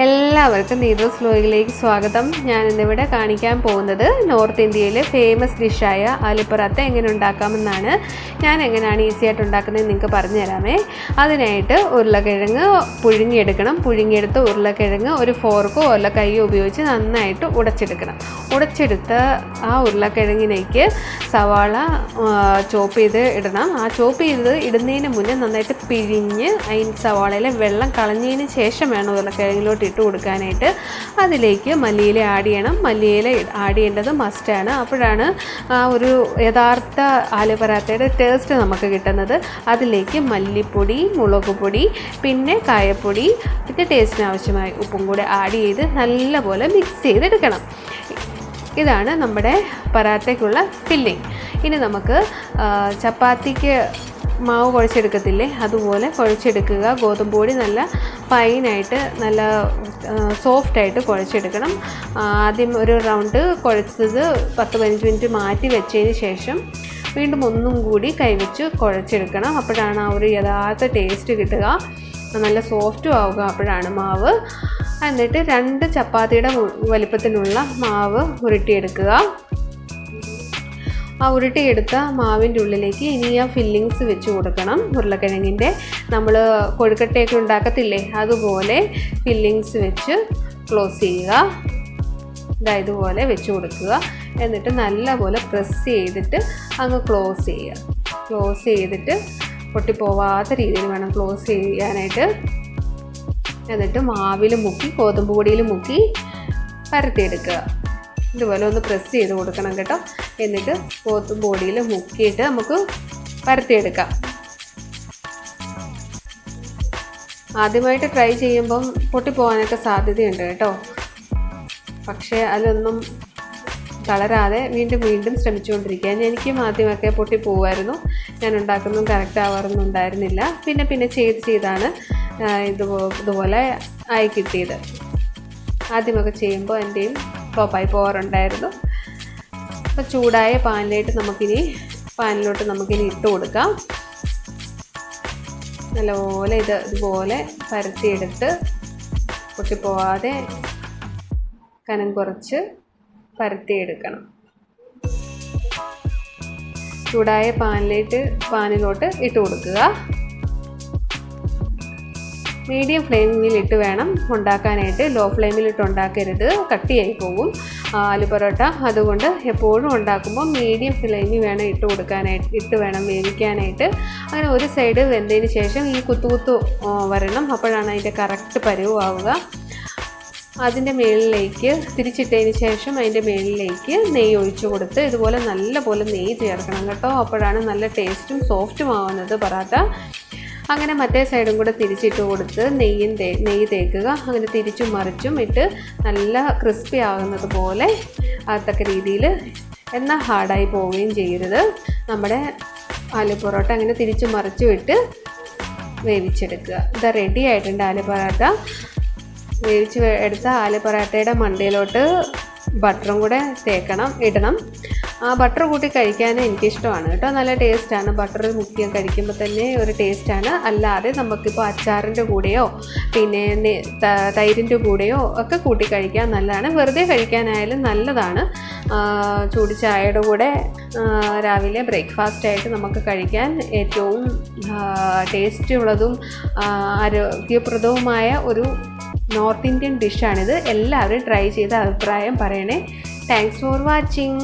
എല്ലാവർക്കും നീതോസ് ലോയിലേക്ക് സ്വാഗതം. ഞാൻ ഇന്നിവിടെ കാണിക്കാൻ പോകുന്നത് നോർത്ത് ഇന്ത്യയിലെ ഫേമസ് ഡിഷായ ആലിപ്പറാത്ത എങ്ങനെ ഉണ്ടാക്കാമെന്നാണ്. ഞാൻ എങ്ങനെയാണ് ഈസി ആയിട്ട് ഉണ്ടാക്കുന്നത് നിങ്ങൾക്ക് പറഞ്ഞു തരാമേ അതിനായിട്ട് ഉരുളക്കിഴങ്ങ് പുഴുങ്ങിയെടുക്കണം. പുഴുങ്ങിയെടുത്ത് ഉരുളക്കിഴങ്ങ് ഒരു ഫോർക്കോ അല്ല കൈയോ ഉപയോഗിച്ച് നന്നായിട്ട് ഉടച്ചെടുക്കണം. ഉടച്ചെടുത്ത് ആ ഉരുളക്കിഴങ്ങിലേക്ക് സവാള ചോപ്പ് ചെയ്ത് ഇടണം. ആ ചോപ്പ് ചെയ്ത് ഇടുന്നതിന് മുന്നേ നന്നായിട്ട് പിഴിഞ്ഞ് അതിന് സവാളയിലെ വെള്ളം കളഞ്ഞതിന് ശേഷം വേണം ഉരുളക്കിഴങ്ങിലോട്ട് ഇട്ട് കൊടുക്കാനായിട്ട് അതിലേക്ക് മല്ലിയില ആഡ് ചെയ്യണം. മല്ലിയില ആഡ് ചെയ്യേണ്ടത് മസ്റ്റാണ് അപ്പോഴാണ് ആ ഒരു യഥാർത്ഥ ആലു പറാത്തയുടെ ടേസ്റ്റ് നമുക്ക് കിട്ടുന്നത്. അതിലേക്ക് മല്ലിപ്പൊടി മുളക് പൊടി പിന്നെ കായപ്പൊടി പിന്നെ ടേസ്റ്റിന് ആവശ്യമായ ഉപ്പും കൂടെ ആഡ് ചെയ്ത് നല്ലപോലെ മിക്സ് ചെയ്തെടുക്കണം. ഇതാണ് നമ്മുടെ പറാത്തയ്ക്കുള്ള ഫില്ലിംഗ് ഇനി നമുക്ക് ചപ്പാത്തിക്ക് മാവ് കുഴച്ചെടുക്കത്തില്ലേ? അതുപോലെ കുഴച്ചെടുക്കുക. ഗോതമ്പ് പൊടി നല്ല ഫൈനായിട്ട് നല്ല സോഫ്റ്റായിട്ട് കുഴച്ചെടുക്കണം. ആദ്യം ഒരു റൗണ്ട് കുഴച്ചത് പത്ത് പതിനഞ്ച് മിനിറ്റ് മാറ്റി വെച്ചതിന് ശേഷം വീണ്ടും ഒന്നും കൂടി കൈവച്ച് കുഴച്ചെടുക്കണം. അപ്പോഴാണ് ആ ഒരു യഥാർത്ഥ ടേസ്റ്റ് കിട്ടുക. നല്ല സോഫ്റ്റും ആവുക അപ്പോഴാണ് മാവ്. എന്നിട്ട് രണ്ട് ചപ്പാത്തിയുടെ വലിപ്പത്തിനുള്ള മാവ് ഉരുട്ടിയെടുക്കുക. ആ ഉരുട്ടിയെടുത്ത മാവിന്റെ ഉള്ളിലേക്ക് ഇനി ആ ഫില്ലിങ്സ് വെച്ച് കൊടുക്കണം. ഉരുളക്കിഴങ്ങിന്റെ നമ്മൾ കൊഴുക്കട്ടയൊക്കെ ഉണ്ടാക്കത്തില്ലേ? അതുപോലെ ഫില്ലിങ്സ് വെച്ച് ക്ലോസ് ചെയ്യുക. ഇതാ ഇതുപോലെ വെച്ച് കൊടുക്കുക. എന്നിട്ട് നല്ലപോലെ പ്രസ് ചെയ്തിട്ട് അങ്ങ് ക്ലോസ് ചെയ്യുക. ക്ലോസ് ചെയ്തിട്ട് പൊട്ടിപ്പോവാത്ത രീതിയിൽ വേണം ക്ലോസ് ചെയ്യാനായിട്ട്. എന്നിട്ട് മാവിൽ മുക്കി ഗോതമ്പ് പൊടിയിൽ മുക്കി പരത്തിയെടുക്കുക ഇതുപോലെ ഒന്ന് പ്രസ് ചെയ്ത് കൊടുക്കണം കേട്ടോ. എന്നിട്ട് പോത്ത് ബോഡിയിൽ മുക്കിയിട്ട് നമുക്ക് പരത്തിയെടുക്കാം. ആദ്യമായിട്ട് ട്രൈ ചെയ്യുമ്പം പൊട്ടിപ്പോകാനൊക്കെ സാധ്യതയുണ്ട് കേട്ടോ. പക്ഷേ അതൊന്നും തളരാതെ വീണ്ടും വീണ്ടും ശ്രമിച്ചുകൊണ്ടിരിക്കുക എനിക്കും ആദ്യമൊക്കെ പൊട്ടിപ്പോവായിരുന്നു ഞാൻ ഉണ്ടാക്കുന്നതും കറക്റ്റ് ആവാറൊന്നും ഉണ്ടായിരുന്നില്ല. പിന്നെ പിന്നെ ചെയ്ത് ചെയ്താണ് ഇതുപോ ഇതുപോലെ ആയി കിട്ടിയത്. ആദ്യമൊക്കെ ചെയ്യുമ്പോൾ എന്റെയും ഫ്ലോപ്പായി പോകാറുണ്ടായിരുന്നു അപ്പോൾ ചൂടായ പാനിലായിട്ട് നമുക്കിനി പാനിലോട്ട് നമുക്കിനി ഇട്ട് കൊടുക്കാം. നല്ലപോലെ ഇത് ഇതുപോലെ പരത്തിയെടുത്ത് പൊട്ടിപ്പോവാതെ കനം കുറച്ച് പരത്തിയെടുക്കണം. ചൂടായ പാനിലേറ്റ് പാനിലോട്ട് ഇട്ട് കൊടുക്കുക. മീഡിയം ഫ്ലെയിമിൽ ഇട്ട് വേണം ഉണ്ടാക്കാനായിട്ട്. ലോ ഫ്ലെയിമിൽ ഇട്ട് ഉണ്ടാക്കരുത്. കട്ടിയായി പോകും ആലു പൊറോട്ട. അതുകൊണ്ട് എപ്പോഴും ഉണ്ടാക്കുമ്പോൾ മീഡിയം ഫ്ലെയിമിൽ വേണം ഇട്ട് കൊടുക്കാനായിട്ട് ഇട്ട് വേണം വേവിക്കാനായിട്ട്. അങ്ങനെ ഒരു സൈഡ് വെന്തതിന് ശേഷം ഈ കുത്തു കുത്തു വരണം. അപ്പോഴാണ് അതിന്റെ കറക്റ്റ് പരുവാവുക അതിന്റെ മേളിലേക്ക് തിരിച്ചിട്ടതിന് ശേഷം അതിന്റെ മേളിലേക്ക് നെയ്യ് ഒഴിച്ചു കൊടുത്ത് ഇതുപോലെ നല്ല പോലെ നെയ്യ് ചേർക്കണം കേട്ടോ. അപ്പോഴാണ് നല്ല ടേസ്റ്റും സോഫ്റ്റും ആവുന്നത് പറാത്ത അങ്ങനെ മറ്റേ സൈഡും കൂടെ തിരിച്ചിട്ട് കൊടുത്ത് നെയ്യും തേ നെയ്യ് തേക്കുക. അങ്ങനെ തിരിച്ചും മറിച്ചും ഇട്ട് നല്ല ക്രിസ്പി ആകുന്നത് പോലെ അത്തക്ക രീതിയിൽ എന്നാൽ ഹാർഡായി പോവുകയും ചെയ്യരുത്. നമ്മുടെ ആലു പൊറോട്ട അങ്ങനെ തിരിച്ചു മറിച്ചും ഇട്ട് വേവിച്ചെടുക്കുക. ഇത് റെഡി ആയിട്ടുണ്ട് ആലു പൊറോട്ട. വേവിച്ച് എടുത്ത ആലു പൊറോട്ടയുടെ മണ്ടയിലോട്ട് ബട്ടറും കൂടെ തേക്കണം ഇടണം. ബട്ടർ കൂട്ടി കഴിക്കാൻ എനിക്കിഷ്ടമാണ്. കേട്ടോ നല്ല ടേസ്റ്റാണ് ബട്ടർ മുക്കി കഴിക്കുമ്പോൾ തന്നെ ഒരു ടേസ്റ്റാണ് അല്ലാതെ നമുക്കിപ്പോൾ അച്ചാറിന്റെ കൂടെയോ പിന്നെ തൈരിന്റെ കൂടെയോ ഒക്കെ കൂട്ടി കഴിക്കാൻ നല്ലതാണ്. വെറുതെ കഴിക്കാനായാലും നല്ലതാണ്. ചൂട് ചായയുടെ കൂടെ രാവിലെ ബ്രേക്ക്ഫാസ്റ്റ് ആയിട്ട് നമുക്ക് കഴിക്കാൻ ഏറ്റവും ടേസ്റ്റ് ഉള്ളതും ആരോഗ്യപ്രദവുമായ ഒരു നോർത്ത് ഇന്ത്യൻ ഡിഷാണിത് എല്ലാവരും ട്രൈ ചെയ്ത് അഭിപ്രായം പറയണേ. Thanks for watching